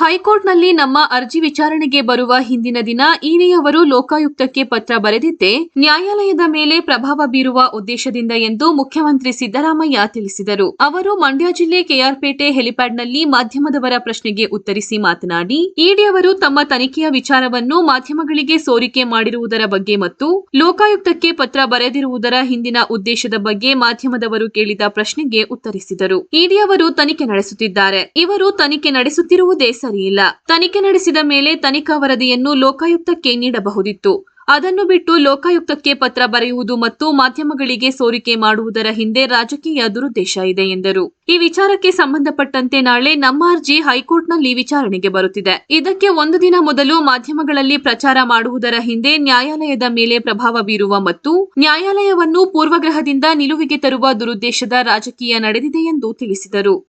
ಹೈಕೋರ್ಟ್ನಲ್ಲಿ ನಮ್ಮ ಅರ್ಜಿ ವಿಚಾರಣೆಗೆ ಬರುವ ಹಿಂದಿನ ದಿನ ಈನೆಯವರು ಲೋಕಾಯುಕ್ತಕ್ಕೆ ಪತ್ರ ಬರೆದಿದ್ದೇ ನ್ಯಾಯಾಲಯದ ಮೇಲೆ ಪ್ರಭಾವ ಬೀರುವ ಉದ್ದೇಶದಿಂದ ಎಂದು ಮುಖ್ಯಮಂತ್ರಿ ಸಿದ್ದರಾಮಯ್ಯ ತಿಳಿಸಿದರು. ಅವರು ಮಂಡ್ಯ ಜಿಲ್ಲೆ ಕೆಆರ್ಪೇಟೆ ಹೆಲಿಪ್ಯಾಡ್ನಲ್ಲಿ ಮಾಧ್ಯಮದವರ ಪ್ರಶ್ನೆಗೆ ಉತ್ತರಿಸಿ ಮಾತನಾಡಿ ಇಡಿಯವರು ತಮ್ಮ ತನಿಖೆಯ ವಿಚಾರವನ್ನು ಮಾಧ್ಯಮಗಳಿಗೆ ಸೋರಿಕೆ ಮಾಡಿರುವುದರ ಬಗ್ಗೆ ಮತ್ತು ಲೋಕಾಯುಕ್ತಕ್ಕೆ ಪತ್ರ ಬರೆದಿರುವುದರ ಹಿಂದಿನ ಉದ್ದೇಶದ ಬಗ್ಗೆ ಮಾಧ್ಯಮದವರು ಕೇಳಿದ ಪ್ರಶ್ನೆಗೆ ಉತ್ತರಿಸಿದರು. ಇಡಿಯವರು ತನಿಖೆ ನಡೆಸುತ್ತಿದ್ದಾರೆ. ಇವರು ತನಿಖೆ ನಡೆಸುತ್ತಿರುವುದೇ ಸರಿಯಿಲ್ಲ ತನಿಖೆ ನಡೆಸಿದ ಮೇಲೆ ತನಿಖಾ ವರದಿಯನ್ನು ಲೋಕಾಯುಕ್ತಕ್ಕೆ ನೀಡಬಹುದಿತ್ತು. ಅದನ್ನು ಬಿಟ್ಟು ಲೋಕಾಯುಕ್ತಕ್ಕೆ ಪತ್ರ ಬರೆಯುವುದು ಮತ್ತು ಮಾಧ್ಯಮಗಳಿಗೆ ಸೋರಿಕೆ ಮಾಡುವುದರ ಹಿಂದೆ ರಾಜಕೀಯ ದುರುದ್ದೇಶ ಇದೆ ಎಂದರು. ಈ ವಿಚಾರಕ್ಕೆ ಸಂಬಂಧಪಟ್ಟಂತೆ ನಾಳೆ ನಮ್ಮ ಅರ್ಜಿ ಹೈಕೋರ್ಟ್ನಲ್ಲಿ ವಿಚಾರಣೆಗೆ ಬರುತ್ತಿದೆ. ಇದಕ್ಕೆ ಒಂದು ದಿನ ಮೊದಲು ಮಾಧ್ಯಮಗಳಲ್ಲಿ ಪ್ರಚಾರ ಮಾಡುವುದರ ಹಿಂದೆ ನ್ಯಾಯಾಲಯದ ಮೇಲೆ ಪ್ರಭಾವ ಬೀರುವ ಮತ್ತು ನ್ಯಾಯಾಲಯವನ್ನು ಪೂರ್ವಗ್ರಹದಿಂದ ನಿಲುವಿಗೆ ತರುವ ದುರುದ್ದೇಶದ ರಾಜಕೀಯ ನಡೆದಿದೆ ಎಂದು ತಿಳಿಸಿದರು.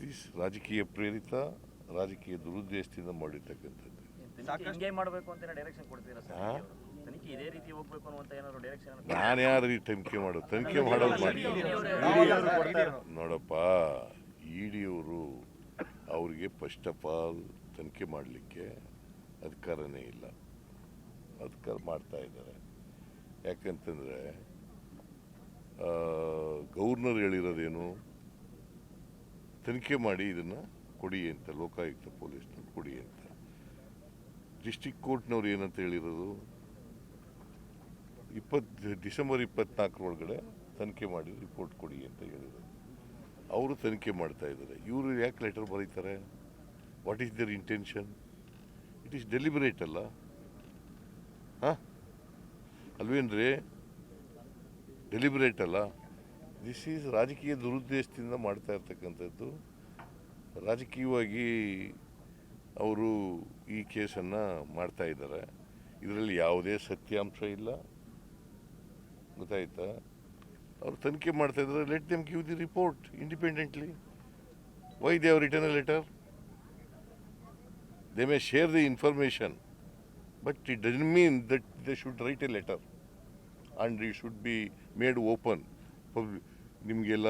ಇಟ್ ರಾಜಕೀಯ ಪ್ರೇರಿತ ರಾಜಕೀಯ ದುರುದ್ದೇಶದಿಂದ ಮಾಡಿರ್ತಕ್ಕಂಥದ್ದು. ತನಿಖೆ ಮಾಡಬೇಕು ಅಂತ ಡೈರೆಕ್ಷನ್ ಕೊಡ್ತೀರಾ ಸರ್ ಹಾ? ಇದೇ ರೀತಿ ಹೋಗ್ಬೇಕು ಅನ್ನುವಂತ ಏನಾದ್ರು ಡೈರೆಕ್ಷನ್ ನಾನು ಯಾರು ಈ ತನಿಖೆ ಮಾಡೋದು? ತನಿಖೆ ಮಾಡೋದು ಮಾಡಿ. ನೋಡಪ್ಪ ಇ ಡಿಯವರು ಅವ್ರಿಗೆ ಫಸ್ಟ್ ಆಫ್ ಆಲ್ ತನಿಖೆ ಮಾಡಲಿಕ್ಕೆ ಅಧಿಕಾರನೇ ಇಲ್ಲ. ಅಧಿಕಾರ ಮಾಡ್ತಾ ಇದ್ದಾರೆ. ಯಾಕಂತಂದರೆ ಗವರ್ನರ್ ಹೇಳಿರೋದೇನು? ತನಿಖೆ ಮಾಡಿ ಇದನ್ನು ಕೊಡಿ ಅಂತ, ಲೋಕಾಯುಕ್ತ ಪೊಲೀಸ್ನವ್ರು ಕೊಡಿ ಅಂತ. ಡಿಸ್ಟಿಕ್ ಕೋರ್ಟ್ನವ್ರು ಏನಂತ ಹೇಳಿರೋದು? ಇಪ್ಪತ್ತು ಡಿಸೆಂಬರ್ ಇಪ್ಪತ್ನಾಲ್ಕರೊಳಗಡೆ ತನಿಖೆ ಮಾಡಿ ರಿಪೋರ್ಟ್ ಕೊಡಿ ಅಂತ ಹೇಳಿದರು ಅವರು ತನಿಖೆ ಮಾಡ್ತಾ ಇದ್ದಾರೆ. ಇವರು ಯಾಕೆ ಲೆಟರ್ ಬರೀತಾರೆ? What is their intention it is deliberate ಅಲ್ಲ? ಹಾಂ? ಅಲ್ವೇನ್ರಿ? ಡೆಲಿಬರೇಟ್ ಅಲ್ಲ? ದಿಸ್ ಈಸ್ ರಾಜಕೀಯ ದುರುದ್ದೇಶದಿಂದ ಮಾಡ್ತಾ ಇರ್ತಕ್ಕಂಥದ್ದು. ರಾಜಕೀಯವಾಗಿ ಅವರು ಈ ಕೇಸನ್ನು ಮಾಡ್ತಾ ಇದ್ದಾರೆ. ಇದರಲ್ಲಿ ಯಾವುದೇ ಸತ್ಯಾಂಶ ಇಲ್ಲ. ಗೊತ್ತಾಯ್ತಾ? ಅವರು ತನಿಖೆ ಮಾಡ್ತಾ ಇದ್ದಾರೆ. Let them give the report independently why they ಅವ್ರ return letter they may share the information but it doesn't mean that they should write a letter and it should be made open ನಿಮಗೆಲ್ಲ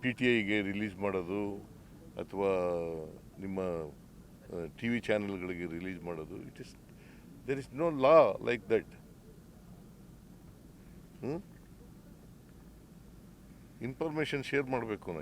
P T ಐಗೆ release ಮಾಡೋದು ಅಥವಾ ನಿಮ್ಮ T V ಚಾನೆಲ್ಗಳಿಗೆ release ಮಾಡೋದು it is there is no law like that information share ಮಾಡಬೇಕು